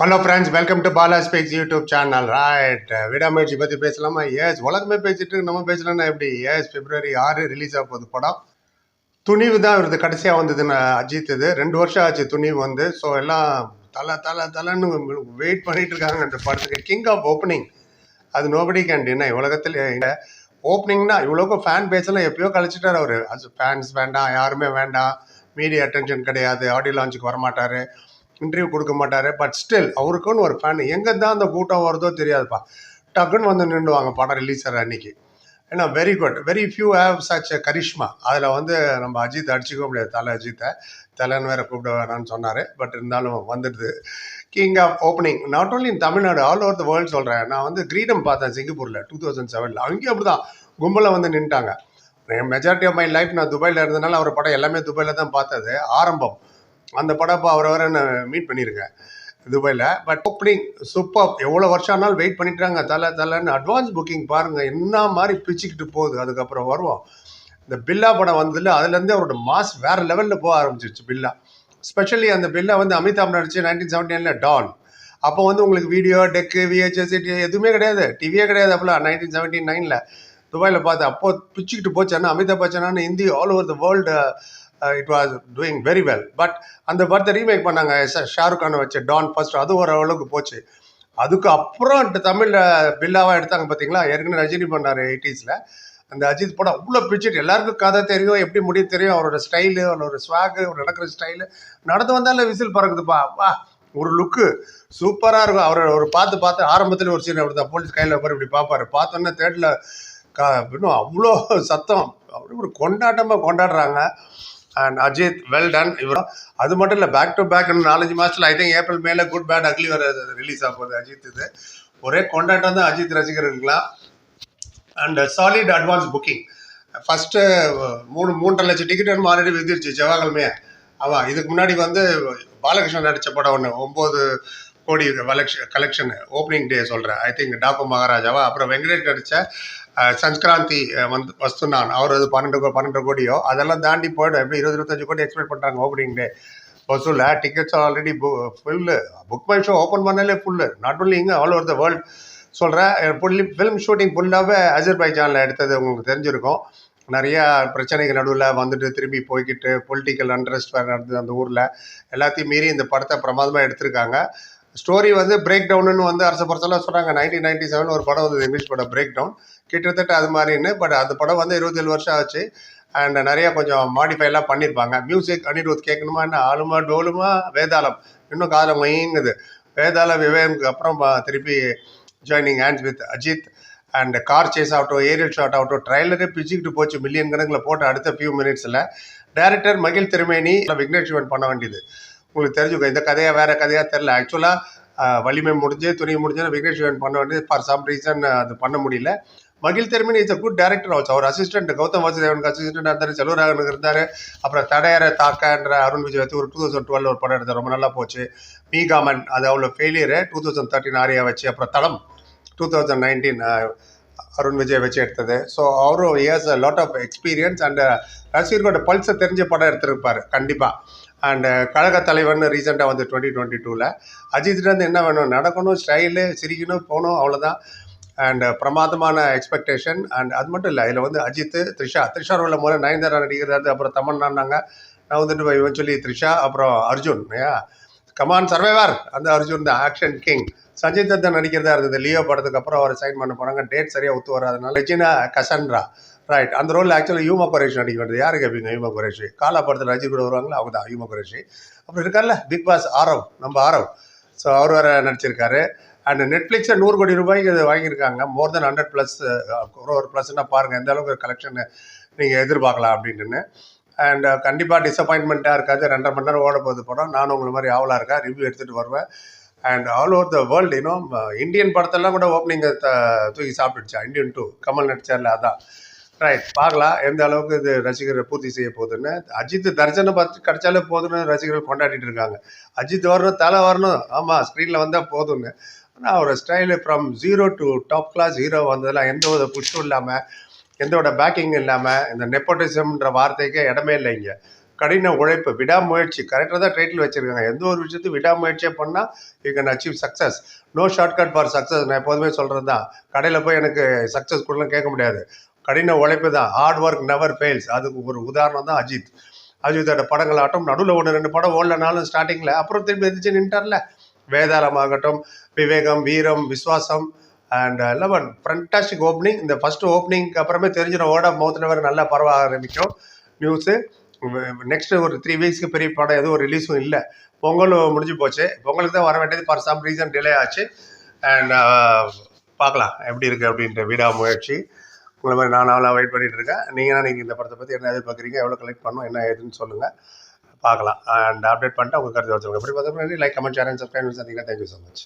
Hello friends welcome to Bala specs YouTube channel right Vidaamuyarchi பற்றி பேசலாமா? S உலகமே பேசிட்டு நம்ம பேசலன்னா எப்படி? எஸ் பிப்ரவரி ஆறு ரிலீஸ் ஆக போகுது படம். துணிவு தான் இவரது கடைசியாக வந்தது நான் அஜித் இது ரெண்டு வருஷம் ஆச்சு துணிவு வந்து. ஸோ எல்லாம் தலை தலை தலைன்னு வெயிட் பண்ணிட்டு இருக்காங்க அந்த படத்துக்கு. கிங் ஆஃப் ஓப்பனிங் அது நோபடி கேன் என்ன உலகத்தில் ஓப்பனிங்னா இவ்வளோக்கு ஃபேன் பேசலாம் எப்பயோ கழிச்சிட்டார் அவர். அது ஃபேன்ஸ் வேண்டாம். யாருமே வேண்டாம். மீடியா அட்டென்ஷன் கிடையாது. ஆடியோ லான்ச்சுக்கு வரமாட்டார். இன்டர்வியூ கொடுக்க மாட்டார். பட் ஸ்டில் அவருக்குன்னு ஒரு ஃபேன் எங்கே தான் அந்த கூட்டம் வருதோ தெரியாதுப்பா. டக்குன்னு வந்து நின்றுவாங்க படம் ரிலீஸ் ஆகிற அன்னைக்கு. ஏன்னா very good very few have such charisma அதில் வந்து நம்ம அஜித் அடிச்சுக்க முடியாது. தலை அஜித்தை. தலைன்னு வேற கூப்பிட வேணாம்னு சொன்னார். பட் இருந்தாலும் வந்துடுது. King of opening not only in Tamil Nadu all over the world சொல்கிறேன் நான் வந்து கிரீடம் பார்த்தேன் சிங்கப்பூரில் டூ தௌசண்ட் செவனில் அங்கேயும் அப்படி தான் கும்பலில் வந்து நின்ட்டாங்க மெஜாரிட்டி ஆஃப் மை லைஃப் நான் துபாயில் இருந்தனால அவர் படம் எல்லாமே துபாயில் தான் பார்த்தது. ஆரம்பம். அந்த படம் இப்போ அவரை வர நான் மீட் பண்ணியிருக்கேன் துபாயில். பட் ஓப்பனிங் சூப்பர் எவ்வளோ வருஷம் ஆனாலும் வெயிட் பண்ணிட்டாங்க. தலை தலைன்னு அட்வான்ஸ் புக்கிங் பாருங்கள் என்ன மாதிரி பிச்சுக்கிட்டு போகுது. அதுக்கப்புறம் வருவோம். இந்த பில்லா படம் வந்ததில்ல அதுலேருந்து அவரோட மாஸ் வேறு லெவலில் போக ஆரம்பிச்சிருச்சு பில்லா. ஸ்பெஷலி அந்த பில்லா வந்து அமிதாப் நடிச்சு நைன்டீன் செவன்டி நைனில் டான் அப்போ வந்து உங்களுக்கு வீடியோ டெக்கு விஹெச்எஸ் எதுவுமே கிடையாது. டிவியே கிடையாது அப்போலாம் நைன்டீன் செவன்டி நைனில் துபாயில் பார்த்து அப்போ பிச்சுக்கிட்டு போச்சு. Amitabh பச்சனான்னு Hindi all over the world it was doing very well but அந்த படத்தை ரீமேக் பண்ணாங்க. ஷாருக் கானை வச்சு டான் ஃபர்ஸ்ட் அது ஓரளவுக்கு போச்சு. அதுக்கு அப்புறம் தமிழில் பில்லாவாக எடுத்தாங்க பார்த்தீங்களா ஏற்கனவே ரஜினி பண்ணார் எயிட்டிஸில் அந்த அஜித் படம் அவ்வளோ பிடிச்சிட்டு எல்லாருக்கும் கதை தெரியும் எப்படி முடியும் தெரியும் அவரோட ஸ்டைலு அவரோட ஸ்வாகு அவர் நடக்கிற ஸ்டைலு நடந்து வந்தாலும் விசில் பறக்குதுப்பா. வா ஒரு லுக்கு சூப்பராக இருக்கும். அவர் ஒரு பார்த்து பார்த்து ஆரம்பத்தில் ஒரு சீன் அப்படி தான் போலீஸ் கையில் உட்கார இப்படி பார்ப்பாரு. பார்த்தோன்னே தேட்டில் கா இன்னும் அவ்வளோ சத்தம். அப்படி ஒரு கொண்டாட்டமாக கொண்டாடுறாங்க. அண்ட் அஜித் வெல் டன் இவரும் அது மட்டும் இல்லை பேக் டு பேக் நாலஞ்சு மாதத்தில் ஐ திங்க் ஏப்ரல் மேலே குட் பேட் அக்லி வர ரிலீஸ் ஆக போகுது அஜித் இது. ஒரே கொண்டாட்டம் தான் Ajith ரசிகர்களுக்கெல்லாம் and solid advance booking first மூணு மூன்றரை லட்சம் டிக்கெட் ஆல்ரெடி விதிருச்சு செவ்வாய்க்கிழமையே ஆமாம் இதுக்கு முன்னாடி வந்து பாலகிருஷ்ணன் நடித்த படம் ஒன்று ஒம்பது கோடி கலெக்ஷன் ஓப்பனிங் டே சொல்கிறேன் ஐ திங்க் டாக்கு மகாராஜாவா அப்புறம் வெங்கடேஷ் நடித்த சங்கராந்தி வந்து வஸ்துனான் அவர் அது பன்னெண்டு கோ- பன்னெண்டு கோடியோ அதெல்லாம் தாண்டி போயிடும். எப்படி இருபது இருபத்தஞ்சு கோடி எக்ஸ்பெக்ட் பண்ணுறாங்க ஓப்பனிங் டே வசூலில் tickets already full book my show open பண்ணாலே ஃபுல்லு நாட் ஒன்லி இங்கே ஆல் ஓவர் த வேர்ல்டு சொல்கிறேன் ஃபுல்லி ஃபிலிம் ஷூட்டிங் ஃபுல்லாகவே அஜர்பைஜானில் எடுத்தது உங்களுக்கு தெரிஞ்சிருக்கும். நிறையா பிரச்சனைகள் நடுவில் வந்துட்டு திரும்பி போய்கிட்டு பொலிட்டிக்கல் அண்ட்ரஸ்ட் வேறு நடந்தது அந்த ஊரில். எல்லாத்தையும் மீறி இந்த படத்தை பிரமாதமாக எடுத்திருக்காங்க. ஸ்டோரி வந்து பிரேக் டவுனுன்னு வந்து அரசு பொறுத்தலாம் சொல்கிறாங்க நைன்டீன் நைன்டி செவன் ஒரு படம் வந்து இங்கிலீஷ் படம் பிரேக் டவுன் கிட்டத்தட்ட அது மாதிரின்னு பட் அந்த படம் வந்து இருபத்தேழு வருஷம் ஆச்சு. அண்ட் நிறையா கொஞ்சம் மாடிஃபைலாம் பண்ணியிருப்பாங்க மியூசிக் அனிருத் கேட்கணுமா என்ன? ஆளுமா டோலுமா? வேதாளம். இன்னும் காலம் மயிங்குது. வேதாள விவேகனுக்கு அப்புறம் திருப்பி joining hands with Ajith and car chase ஆகட்டும் ஏரியல் ஷாட் ஆகட்டும் ட்ரைலரே பிச்சுக்கிட்டு போச்சு மில்லியன் கணக்கில் போட்டு அடுத்த ஃபியூ மினிட்ஸில் டைரக்டர் மகிழ் திருமேனி விக்னேஷ் சிவன் பண்ண வேண்டியது. உங்களுக்கு தெரிஞ்சுக்கோ. இந்த கதையாக வேற கதையாக தெரில ஆக்சுவலாக வலிமை முடிஞ்சு துணி முடிஞ்சு விக்னேஷ் சிவன் பண்ண வேண்டியது ஃபார் சம் ரீசன் அது பண்ண முடியல. மகிழ் Thirumeni is a good director ஆச்சு அவர் அசிஸ்டன்ட் கௌதம் வாசுதேவனுக்கு அசிஸ்டன்ட் இருந்தார் செல்வராகனுக்கு இருந்தார். அப்புறம் தடையற தாக்கன்ற அருண் விஜய் வச்சு ஒரு டூ தௌசண்ட் டுவெல் ஒரு படம் எடுத்தார். ரொம்ப நல்லா போச்சு. மீகாமன் அது அவ்வளோ failure two thousand thirteen Arya வச்சு அப்புறம் தளம் two thousand nineteen Arun Vijay வச்சு எடுத்தது. ஸோ அவரும் years lot of experience and ரசிகர்களோட பல்ஸை தெரிஞ்ச படம் எடுத்திருப்பார் கண்டிப்பாக அண்ட் uh, கழக தலைவன் ரீசெண்டாக வந்து டுவெண்ட்டி டுவெண்ட்டி டூவில் அஜித்லேருந்து என்ன வேணும்? நடக்கணும் ஸ்டைலு சிரிக்கணும் போகணும் அவ்வளோதான் அண்ட் uh, பிரமாதமான எக்ஸ்பெக்டேஷன் அண்ட் அது மட்டும் இல்லை இதில் வந்து அஜித் த்ரிஷா த்ரிஷா ரோல முதல்ல நயன்தாரா நடிக்கிறாரு அப்புறம் தமன்னாங்க நான் வந்துட்டு இவன் சொல்லி த்ரிஷா அப்புறம் அர்ஜுன் ஏயா கமான் சர்வைவர் அந்த அர்ஜுன் தான் ஆக்ஷன் கிங் சஞ்சய் தத்தன் நடிக்கிறதா இருந்தது. லியோ படத்துக்கு அப்புறம் அவர் சைன் பண்ண போனாங்க டேட் சரியாக ஒத்து வராதனால. ரெஜினா கசன்ரா. ரைட் அந்த ரோலில் ஆக்சுவலாக யூமா குரேஷி நடிக்க வேண்டியது. யாரு கேட்பீங்க யூமா குரேஷி காலா படத்தில் ரஜி கூட வருவாங்களா? அவங்க தான் யூமா குரேஷி அப்புறம் இருக்கார்ல பிக் பாஸ் ஆரவ் நம்ம ஆரவ். ஸோ அவர் வேறு நடிச்சிருக்காரு. அண்ட் நெட்ஃப்ளிக்ஸில் நூறு கோடி ரூபாய்க்கு இது வாங்கியிருக்காங்க. மோர் தென் ஹண்ட்ரட் ப்ளஸ் ஒரு ப்ளஸ்னா பாருங்கள் எந்த அளவுக்கு கலெக்ஷன் நீங்கள் எதிர்பார்க்கலாம் அப்படின்ட்டுன்னு. அண்ட் கண்டிப்பாக டிசப்பாயின்மெண்ட்டாக இருக்காது. ரெண்டரை மணி நேரம் ஓட போகுது படம். நானும் உங்களை மாதிரி ஆவலாக இருக்கேன் ரிவ்யூ எடுத்துகிட்டு வருவேன். And all over the world இன்னும் இந்தியன் படத்தெல்லாம் கூட ஓப்பனிங்கை தூக்கி சாப்பிட்டுடுச்சா? இந்தியன் டூ கமல் நடிச்சார்ல அதான். ரைட் பார்க்கலாம். எந்த அளவுக்கு இது ரசிகரை பூர்த்தி செய்ய போகுதுன்னு. அஜித் தர்சனை பார்த்து கிடைச்சாலே போதும்னு ரசிகர்கள் கொண்டாடிட்டு இருக்காங்க. அஜித் வரணும் தலை வரணும். ஆமாம் ஸ்க்ரீனில் வந்தால் போதுங்க ஆனால் அவர் style from zero to top class hero வந்ததெல்லாம் எந்த ஒரு புஷ்டும் இல்லாமல் எந்த பேக்கிங் இல்லாமல் இந்த நெப்போட்டிசம்ன்ற வார்த்தைக்கே இடமே இல்லை இங்கே. கடின உழைப்பு விடாமுயற்சி. கரெக்டாக தான் டைட்டில் வச்சுருக்காங்க. எந்த ஒரு விஷயத்தையும் விடாமுயற்சியாக பண்ணால் you can achieve success no shortcut for success நான் எப்போதுமே சொல்கிறது தான் கடையில் போய் எனக்கு சக்ஸஸ் கூடலாம் கேட்க முடியாது. கடின உழைப்பு தான். ஹார்ட் ஒர்க் நெவர் ஃபெயில்ஸ் அதுக்கு ஒரு உதாரணம் தான் அஜித். அஜித்தோட படங்கள் ஆட்டம் நடுவில் ஒன்று ரெண்டு படம் ஓடலனாலும் ஸ்டார்டிங்கில் அப்புறம் திரும்பி எதிர்த்து நின்ட்டார்ல. வேதாளம் ஆகட்டும் Vivegam Veeram Viswasam and eleven fantastic opening இந்த ஃபர்ஸ்ட் ஓப்பனிங்க்கு அப்புறமே தெரிஞ்சிடும் ஓட ஆஃப் மவுத்தில் வேறு நல்லா பரவ ஆரம்பிக்கும். நியூஸு நெக்ஸ்ட் ஒரு த்ரீ வீக்ஸ்க்கு பெரிய படம் எதுவும் ரிலீஸும் இல்லை. பொங்கல் முடிஞ்சு போச்சு. பொங்கலுக்கு தான் வர வேண்டியது ஃபார் சம் ரீசன் டிலே ஆச்சு. அண்ட் uh, பார்க்கலாம் எப்படி இருக்குது அப்படின்ற விடாமுயற்சி. உங்களை மாதிரி நான் நாளாக வெயிட் பண்ணிட்டு இருக்கேன். நீங்கள் நீங்கள் இந்த படத்தை பற்றி என்ன எதிர்பார்க்குறீங்க எவ்வளோ கலெக்ட் பண்ணணும் என்ன ஏதுன்னு சொல்லுங்கள் பார்க்கலாம். அண்ட் அப்டேட் பண்ணிட்டு உங்கள் கருத்து வச்சுருங்க எப்படி பார்த்தா like comment share and subscribe சந்திங்கன்னா thank you so much